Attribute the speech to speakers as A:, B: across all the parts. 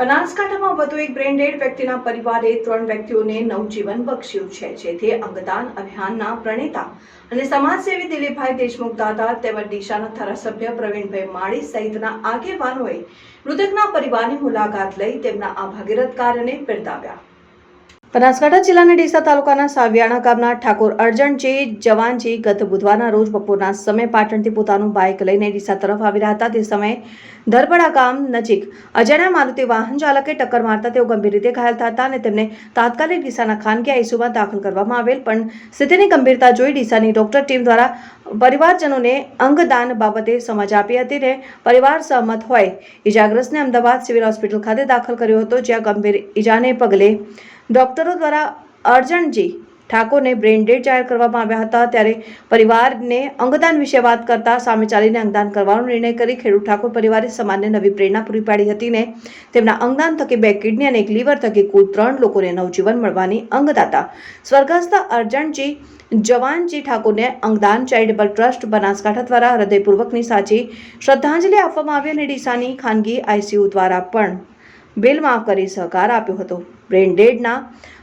A: બનાસકાંઠામાં વધુ એક બ્રેન ડેડ વ્યક્તિના પરિવારે ત્રણ વ્યક્તિઓને નવજીવન બક્ષ્યું છે, જેથી અંગદાન અભિયાનના પ્રણેતા અને સમાજસેવી દિલીપભાઈ દેશમુખ દાદા તેમજ ડીશાના ધારાસભ્ય પ્રવીણભાઈ માળી સહિતના આગેવાનોએ મૃતકના પરિવારની મુલાકાત લઈ તેમના આ ભગીરથ કાર્યને બિરદાવ્યા. બનાસકાંઠા જિલ્લાના ડીસા તાલુકાના સાવિયાણા ગામના ઠાકોર અર્જણજી જવાનજી ગત બુધવારના રોજ બપોરના સમય પાટણથી પોતાનું બાઇક લઈને ડીસા તરફ આવી રહ્યા હતા. તે સમયે ધરપડા ગામ નજીક અજાણ્યા મારુતિ વાહન ચાલકે ટક્કર મારતા તેઓ ગંભીર રીતે ઘાયલ હતા અને તેમને તાત્કાલિક ડીસાના ખાનગી આઈસીયુમાં દાખલ કરવામાં આવેલ. પણ સ્થિતિની ગંભીરતા જોઈ ડીસાની ડોક્ટર ટીમ દ્વારા પરિવારજનોને અંગદાન બાબતે સમજ આપી હતી ને પરિવાર સહમત હોય. ઇજાગ્રસ્તને અમદાવાદ સિવિલ હોસ્પિટલ ખાતે દાખલ કર્યો હતો, જ્યાં ગંભીર ઇજાને પગલે ડોક્ટરો દ્વારા અર્જણજી ઠાકોરને ડેડ જાહેર કરવામાં આવ્યા હતા. ત્યારે પરિવારને અંગદાન વિશે વાત કરતા સામે ચાલીને અંગદાન કરવાનો નિર્ણય કરી ખેડૂત ઠાકોર પરિવારે સમાજને નવી પ્રેરણા પૂરી પાડી હતી ને તેમના અંગદાન થકી બે કિડની અને એક લીવર થકી કુલ ત્રણ લોકોને નવજીવન મળવાની અંગદાતા સ્વર્ગસ્થ અર્જણજી જવાનજી ઠાકોરને અંગદાન ચેરિટેબલ ટ્રસ્ટ બનાસકાંઠા દ્વારા હૃદયપૂર્વકની સાચી શ્રદ્ધાંજલિ આપવામાં આવી અને ડીસાની ખાનગી આઈસીયુ દ્વારા પણ બિલ માફ કરી સહકાર આપ્યો હતો. બ્રેન ડેડના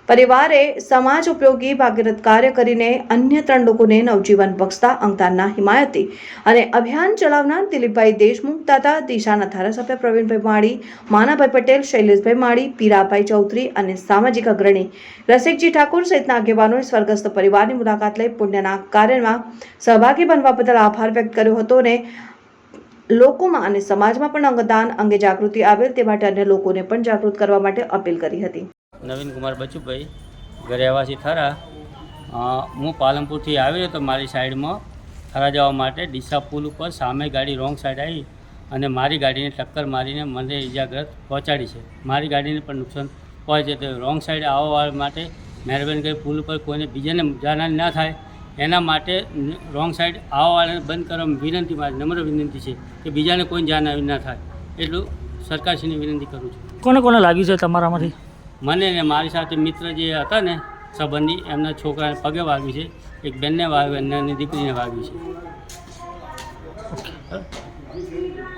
A: પરિવારે સમાજ ઉપયોગી ભાગીરથ કાર્ય કરીને અન્ય ત્રણ લોકોને નવજીવન બક્ષતા અંગદાનના હિમાયતી અને અભિયાન ચલાવનાર દિલીપભાઈ દેશમુખ દાદા દિશાના ધારાસભ્ય પ્રવીણભાઈ માળી, માનાભાઈ પટેલ, શૈલેષભાઈ માળી, પીરાભાઈ ચૌધરી અને સામાજિક અગ્રણી રસિકજી ઠાકોર સહિતના આગેવાનોએ સ્વર્ગસ્થ પરિવારની મુલાકાત લઈ પુણ્યના કાર્યમાં સહભાગી બનવા બદલ આભાર વ્યક્ત કર્યો હતો અને લોકોમાં અને સમાજમાં પણ અંગદાન અંગે જાગૃતિ આવે તે માટે અન્ય લોકોને પણ જાગૃત કરવા માટે અપીલ કરી હતી.
B: નવીન કુમાર બચુભાઈ રહેવાસી થરા. હું પાલનપુરથી આવી રહ્યો હતો મારી સાઈડમાં થરા જવા માટે ડીસા પુલ ઉપર સામે ગાડી રોંગ સાઈડ આવી અને મારી ગાડીને ટક્કર મારીને મને ઇજાગ્રસ્ત પહોંચાડી છે. મારી ગાડીને પણ નુકસાન પહોંચે તો રોંગ સાઈડ આવવા માટે મહેરબાની કરી પુલ ઉપર કોઈને બીજાને જાનહાની ના થાય, એના માટે રોંગ સાઈડ આવવાને બંધ કરવા વિનંતી, મારી નમ્ર વિનંતી છે કે બીજાને કોઈ જાનહાની ના થાય. એટલું સરકારશ્રીની વિનંતી કરું છું.
C: કોને કોને લાગ્યું છે તમારામાંથી?
B: મને ને મારી સાથે મિત્ર જે હતા ને સંબંધી, એમના છોકરાને પગે વાગ્યું છે. એક બેનને વાગ્યું અને દીકરીને વાગ્યું છે.